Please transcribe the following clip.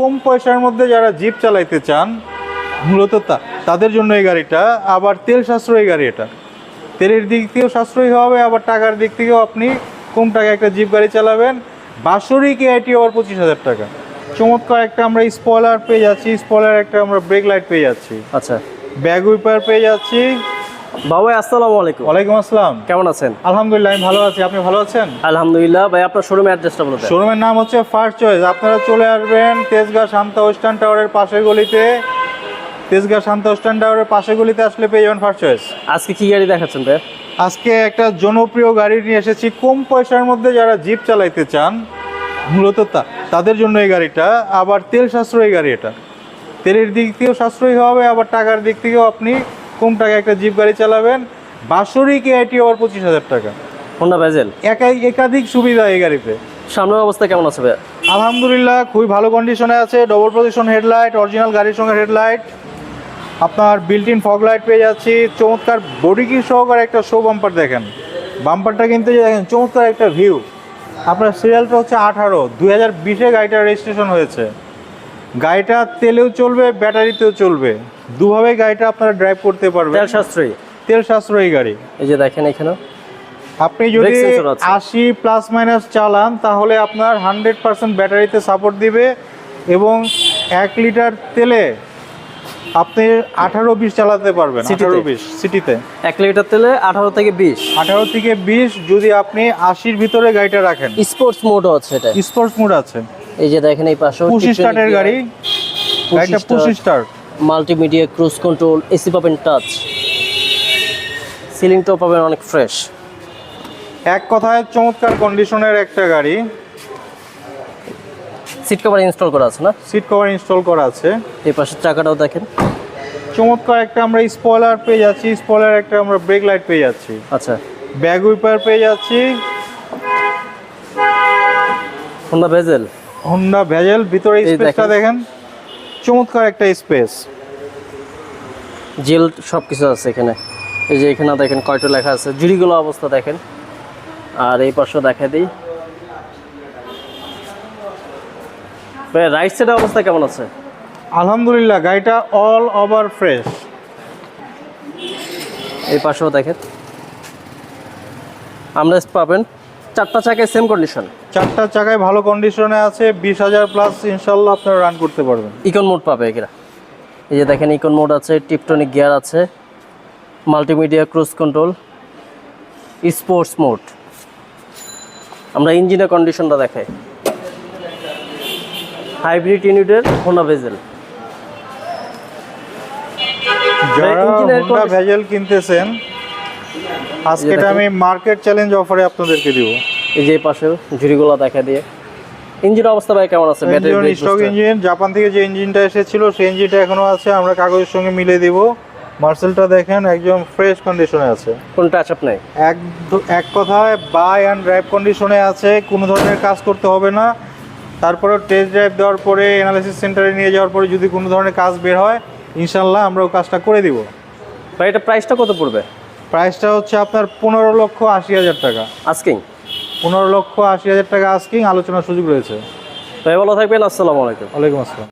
কম পয়সার মধ্যে যারা জিপ চালাইতে চান মূলত তা- তাদের জন্য এই গাড়িটা আবার তেল সাশ্রয়ী গাড়ি এটা। তেলের দিক থেকেও সাশ্রয়ী হবে আবার টাকার দিক থেকেও আপনি কম টাকায় একটা জিপ গাড়ি চালাবেন। বাৎসরিক এআইটি আবার পঁচিশ হাজার টাকা। চমৎকার একটা আমরা স্পয়লার পেয়ে যাচ্ছি স্পয়লার একটা আমরা ব্রেক লাইট পেয়ে যাচ্ছি। আচ্ছা। ব্যাগ উইপার পেয়ে যাচ্ছি বাবা আসসালামু আলাইকুম। ওয়ালাইকুম আসসালাম। কেমন আছেন? আলহামদুলিল্লাহ আমি ভালো আছি। আপনি ভালো আছেন? আলহামদুলিল্লাহ। ভাই আপনার শোরুমের অ্যাড্রেসটা বলে দেন। শোরুমের নাম হচ্ছে ফার্স্ট চয়েস আপনারা চলে আসবেন তেজগাঁ শান্তা ওয়েস্টার্ন টাওয়ারের পাশের গলিতে। তেজগাঁ শান্তা ওয়েস্টার্ন টাওয়ারের পাশের গলিতে আসলে পেয়ে যাবেন ফার্স্ট চয়েস আজকে কি গাড়ি দেখাচ্ছেন ভাই? আজকে একটা জনপ্রিয় গাড়ি নিয়ে এসেছি। কম পয়সার মধ্যে যারা জিপ চালাইতে চান মূলত তা তাদের জন্য এই গাড়িটা। আবার তেল সাশ্রয়ী গাড়ি এটা। তেলের দিক থেকেও সাশ্রয়ী হবে আবার টাকার দিক থেকেও আপনি কম টাকায় একটা জিপ গাড়ি চালাবেন বাৎসরিক এআইটি আবার পঁচিশ হাজার টাকা? হোন্ডা ভেজেল একাই একাধিক সুবিধা এই গাড়িতে। সামনের অবস্থা কেমন আছে ভাই আলহামদুলিল্লাহ খুবই ভালো কন্ডিশনে আছে ডবল পজিশন হেডলাইট অরিজিনাল গাড়ির সঙ্গে হেডলাইট আপনার বিল্ট ইন ফগ লাইট পেয়ে যাচ্ছি চমৎকার বডি কি সহকারে একটা শো বাম্পার দেখেন। বাম্পারটা কিন্তু দেখেন চমৎকার একটা ভিউ আপনার সিরিয়ালটা হচ্ছে আঠারো দুই হাজার বিশে গাড়িটা রেজিস্ট্রেশন হয়েছে। গাড়িটা তেলেও চলবে ব্যাটারিতেও চলবে। দুভাবে গাড়িটা আপনারা ড্রাইভ করতে পারবেন। তেল সাশ্রয়ী। তেল সাশ্রয়ী গাড়ি। এই যে দেখেন এখানে আপনি যদি। আশি প্লাস মাইনাস চালান তাহলে আপনার হান্ড্রেড পার্সেন্ট ব্যাটারিতে সাপোর্ট দিবে এবং এক লিটার তেলে আপনি আঠারো বিশ চালাতে পারবেন আঠারো বিশ সিটিতে এক লিটার তেলে আঠারো থেকে বিশ? আঠারো থেকে বিশ যদি আপনি আশির ভিতরে গাড়িটা রাখেন। স্পোর্টস মোডও আছে এটা। স্পোর্টস মোড আছে। এই যে দেখেন এই পাশে পুশি স্টার্টের গাড়ি। গাড়িটা push start multimedia cruise control AC পাবেন টাচ সিলিংটাও পাবেন অনেক ফ্রেশ এক কথায় চমৎকার কন্ডিশনের একটা গাড়ি। সিট কভার ইনস্টল করা আছে না? সিট কভার ইনস্টল করা আছে। এই পাশের চাকাটাও দেখেন। চমৎকার একটা আমরা স্পয়লার পেয়ে যাচ্ছি। স্পয়লার একটা আমরা ব্রেক লাইট পেয়ে যাচ্ছি। আচ্ছা। ব্যাগ উইপার পেয়ে যাচ্ছি। হোন্ডা ভেজেল হোন্ডা ভেজেল ভিতরে স্পেসটা দেখেন। চমৎকার একটা স্পেস। জেল সব কিছু আছে এখানে। এই যে এখানে দেখেন কয়টা লেখা আছে জুড়িগুলো অবস্থা দেখেন। আর এই পাশে দেখা দিই। রাইট সাইডের অবস্থা কেমন আছে? আলহামদুলিল্লাহ গাড়িটা অল ওভার ফ্রেশ এই পাশেও দেখেন। আমরা পাবেন চারটা চাকায় সেম কন্ডিশন চারটা চাকায় ভালো কন্ডিশনে আছে বিশ হাজার প্লাস ইনশাল্লাহ আপনারা রান করতে পারবেন। ইকন মোড পাবে এগুলা এই যে দেখেন ইকন মোড আছে টিপটনিক গিয়ার আছে multimedia cruise control sports mode আমরা ইঞ্জিনের কন্ডিশনটা দেখাই। হাইব্রিড ইউনিটের হোনা ভেজেল যারা হোন্ডা ভেজেল কিনতেছেন আজকে এটা আমি মার্কেট চ্যালেঞ্জ অফারে আপনাদেরকে দিব। এই যে পাশেও ঝুড়িগুলো দেখা দিয়ে। ইঞ্জিন অবস্থা ভাই কেমন আছে? Battery engine stock engine Japan থেকে যে ইঞ্জিনটা এসেছিল সেই ইঞ্জিনটা এখনও আছে আমরা কাগজের সঙ্গে মিলে দিব। মার্সেলটা দেখেন একদম ফ্রেশ কন্ডিশনে আছে। কোন টাচ আপ নাই? এক এক কথায় বাই অ্যান্ড ড্রাইভ কন্ডিশনে আছে কোনো ধরনের কাজ করতে হবে না। তারপরে টেস্ট ড্রাইভ দেওয়ার পরে অ্যানালিসিস সেন্টারে নিয়ে যাওয়ার পরে যদি কোনো ধরনের কাজ বের হয় ইনশাল্লাহ আমরা ওই কাজটা করে দিব। ভাই এটা প্রাইসটা কত পড়বে? প্রাইসটা হচ্ছে আপনার পনেরো লক্ষ আশি হাজার টাকা। আজকিং পনেরো লক্ষ আশি হাজার টাকা আস্কিং আলোচনার সুযোগ রয়েছে। তাই ভালো থাকবেন আসসালামু আলাইকুম। ওয়ালাইকুম আসসালাম।